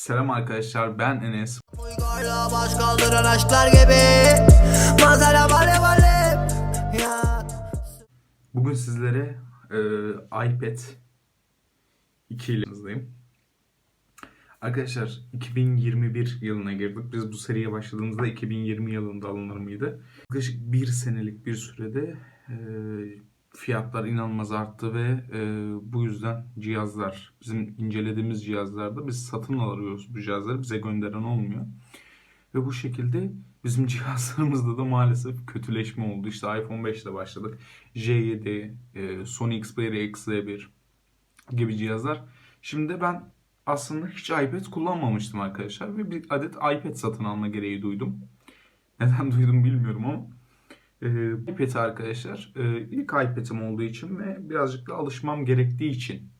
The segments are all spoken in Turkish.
Selam arkadaşlar ben Enes. Baş kaldıran aşklar gibi. Bugün sizlere e, iPad 2 ile yanınızdayım. Arkadaşlar 2021 yılına girdik. Biz bu seriye başladığımızda 2020 yılında alınır mıydı? Yaklaşık bir senelik bir sürede e, fiyatlar inanılmaz arttı ve e, bu yüzden cihazlar, bizim incelediğimiz cihazlarda biz satın alıyoruz bu cihazları. Bize gönderen olmuyor. Ve bu şekilde bizim cihazlarımızda da maalesef kötüleşme oldu. İşte iPhone 5 ile başladık. J7, e, Sony Xperia XZ1 gibi cihazlar. Şimdi ben aslında hiç iPad kullanmamıştım arkadaşlar ve bir adet iPad satın alma gereği duydum. Neden duydum bilmiyorum ama. E, iPad arkadaşlar e, ilk iPad'im olduğu için ve birazcık da alışmam gerektiği için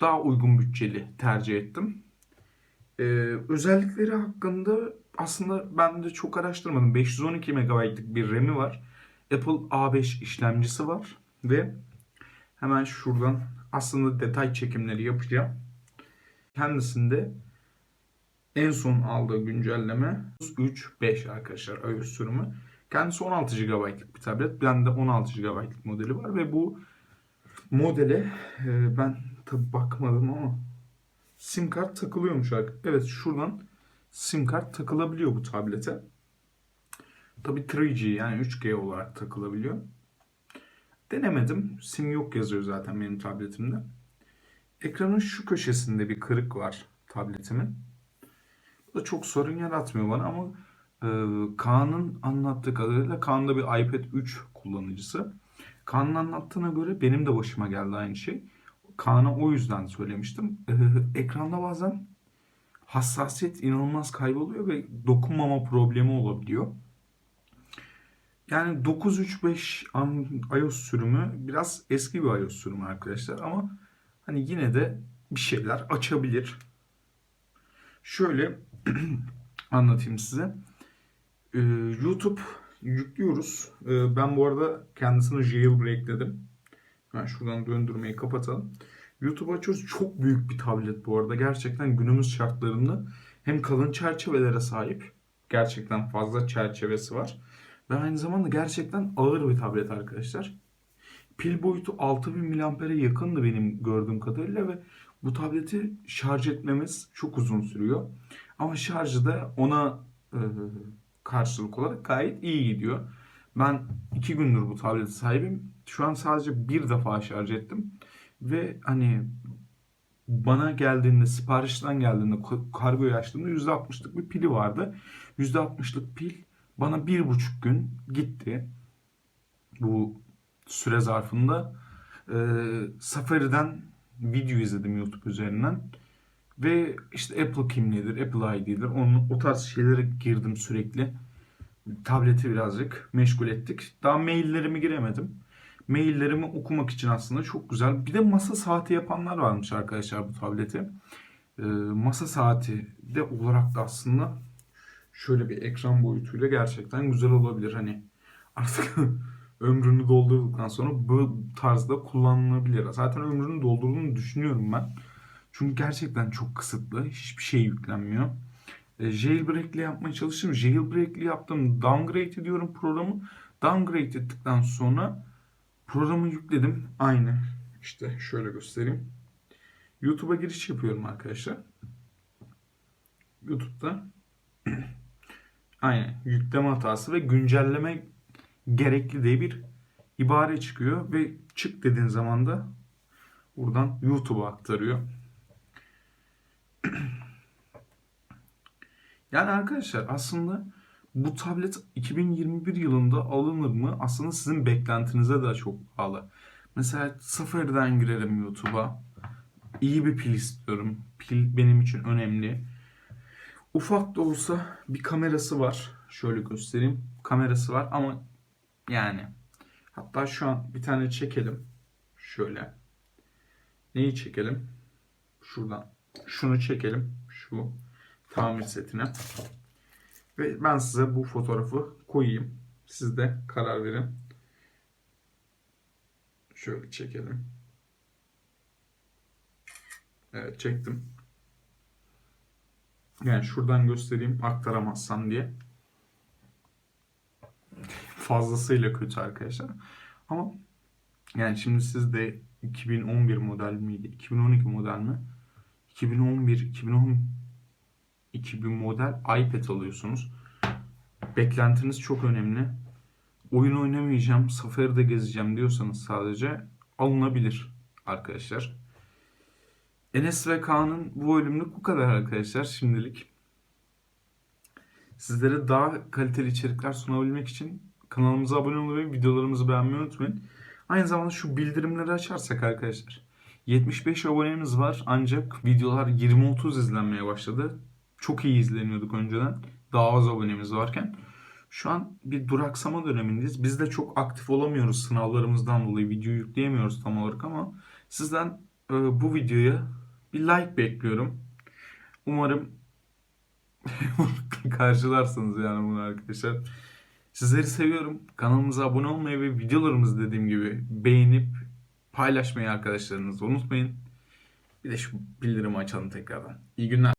daha uygun bütçeli tercih ettim. Ee, özellikleri hakkında aslında ben de çok araştırmadım. 512 MB'lık bir RAM'i var. Apple A5 işlemcisi var ve hemen şuradan aslında detay çekimleri yapacağım. Kendisinde en son aldığı güncelleme 3.5 arkadaşlar iOS sürümü. Kendisi 16 GB'lık bir tablet. Bende 16 GB'lık modeli var ve bu modele e, ben tabi bakmadım ama sim kart takılıyormuş. Evet şuradan sim kart takılabiliyor bu tablete. Tabi 3G yani 3G olarak takılabiliyor. Denemedim. Sim yok yazıyor zaten benim tabletimde. Ekranın şu köşesinde bir kırık var tabletimin. Bu da çok sorun yaratmıyor bana ama e, Kaan'ın anlattığı kadarıyla Kaan da bir iPad 3 kullanıcısı. Kaan'ın anlattığına göre benim de başıma geldi aynı şey. Kaan'a o yüzden söylemiştim. Ee, ekranda bazen hassasiyet inanılmaz kayboluyor ve dokunmama problemi olabiliyor. Yani 9.3.5 an- iOS sürümü biraz eski bir iOS sürümü arkadaşlar ama hani yine de bir şeyler açabilir. Şöyle anlatayım size. Ee, YouTube yüklüyoruz. Ee, ben bu arada kendisini jailbreakledim. Ben şuradan döndürmeyi kapatalım. YouTube açıyoruz. Çok büyük bir tablet bu arada. Gerçekten günümüz şartlarında hem kalın çerçevelere sahip. Gerçekten fazla çerçevesi var. Ve aynı zamanda gerçekten ağır bir tablet arkadaşlar. Pil boyutu 6000 mAh'e yakındı benim gördüğüm kadarıyla ve bu tableti şarj etmemiz çok uzun sürüyor. Ama şarjı da ona e, karşılık olarak gayet iyi gidiyor. Ben iki gündür bu tablete sahibim. Şu an sadece bir defa şarj ettim. Ve hani bana geldiğinde, siparişten geldiğinde, kargoyu açtığımda %60'lık bir pili vardı. %60'lık pil bana bir buçuk gün gitti. Bu süre zarfında e, Safari'den video izledim YouTube üzerinden. Ve işte Apple kimliğidir, Apple ID'dir. Onun, o tarz şeylere girdim sürekli. Tableti birazcık meşgul ettik. Daha maillerimi giremedim. Maillerimi okumak için aslında çok güzel. Bir de masa saati yapanlar varmış arkadaşlar bu tableti. Ee, masa saati de olarak da aslında şöyle bir ekran boyutuyla gerçekten güzel olabilir. Hani artık ömrünü doldurduktan sonra bu tarzda kullanılabilir. Zaten ömrünü doldurduğunu düşünüyorum ben. Çünkü gerçekten çok kısıtlı. Hiçbir şey yüklenmiyor. E, jailbreak'li yapmaya çalıştım. Jailbreak'li yaptım. Downgrade ediyorum programı. Downgrade ettikten sonra programı yükledim. Aynı. İşte şöyle göstereyim. YouTube'a giriş yapıyorum arkadaşlar. YouTube'da aynı yükleme hatası ve güncelleme gerekli diye bir ibare çıkıyor ve çık dediğin zaman da buradan YouTube'a aktarıyor. Yani arkadaşlar aslında bu tablet 2021 yılında alınır mı? Aslında sizin beklentinize de çok bağlı. Mesela sıfırdan girerim YouTube'a. İyi bir pil istiyorum. Pil benim için önemli. Ufak da olsa bir kamerası var. Şöyle göstereyim. Kamerası var ama yani hatta şu an bir tane çekelim. Şöyle. Neyi çekelim? Şuradan. Şunu çekelim. Şu tamir setine. Ve ben size bu fotoğrafı koyayım. Siz de karar verin. Şöyle çekelim. Evet çektim. Yani şuradan göstereyim aktaramazsam diye. Fazlasıyla kötü arkadaşlar. Ama yani şimdi siz de 2011 model miydi? 2012 model mi? 2011, 2010 2000 model iPad alıyorsunuz. Beklentiniz çok önemli. Oyun oynamayacağım, Safari'de gezeceğim diyorsanız sadece alınabilir arkadaşlar. Enes ve Kaan'ın bu bölümlük bu kadar arkadaşlar şimdilik. Sizlere daha kaliteli içerikler sunabilmek için kanalımıza abone olmayı videolarımızı beğenmeyi unutmayın. Aynı zamanda şu bildirimleri açarsak arkadaşlar 75 abonemiz var ancak videolar 20-30 izlenmeye başladı. Çok iyi izleniyorduk önceden. Daha az abonemiz varken. Şu an bir duraksama dönemindeyiz. Biz de çok aktif olamıyoruz sınavlarımızdan dolayı. Video yükleyemiyoruz tam olarak ama sizden e, bu videoya bir like bekliyorum. Umarım karşılarsınız yani bunu arkadaşlar. Sizleri seviyorum. Kanalımıza abone olmayı ve videolarımızı dediğim gibi beğenip paylaşmayı arkadaşlarınızla unutmayın. Bir de şu bildirimi açalım tekrardan. İyi günler.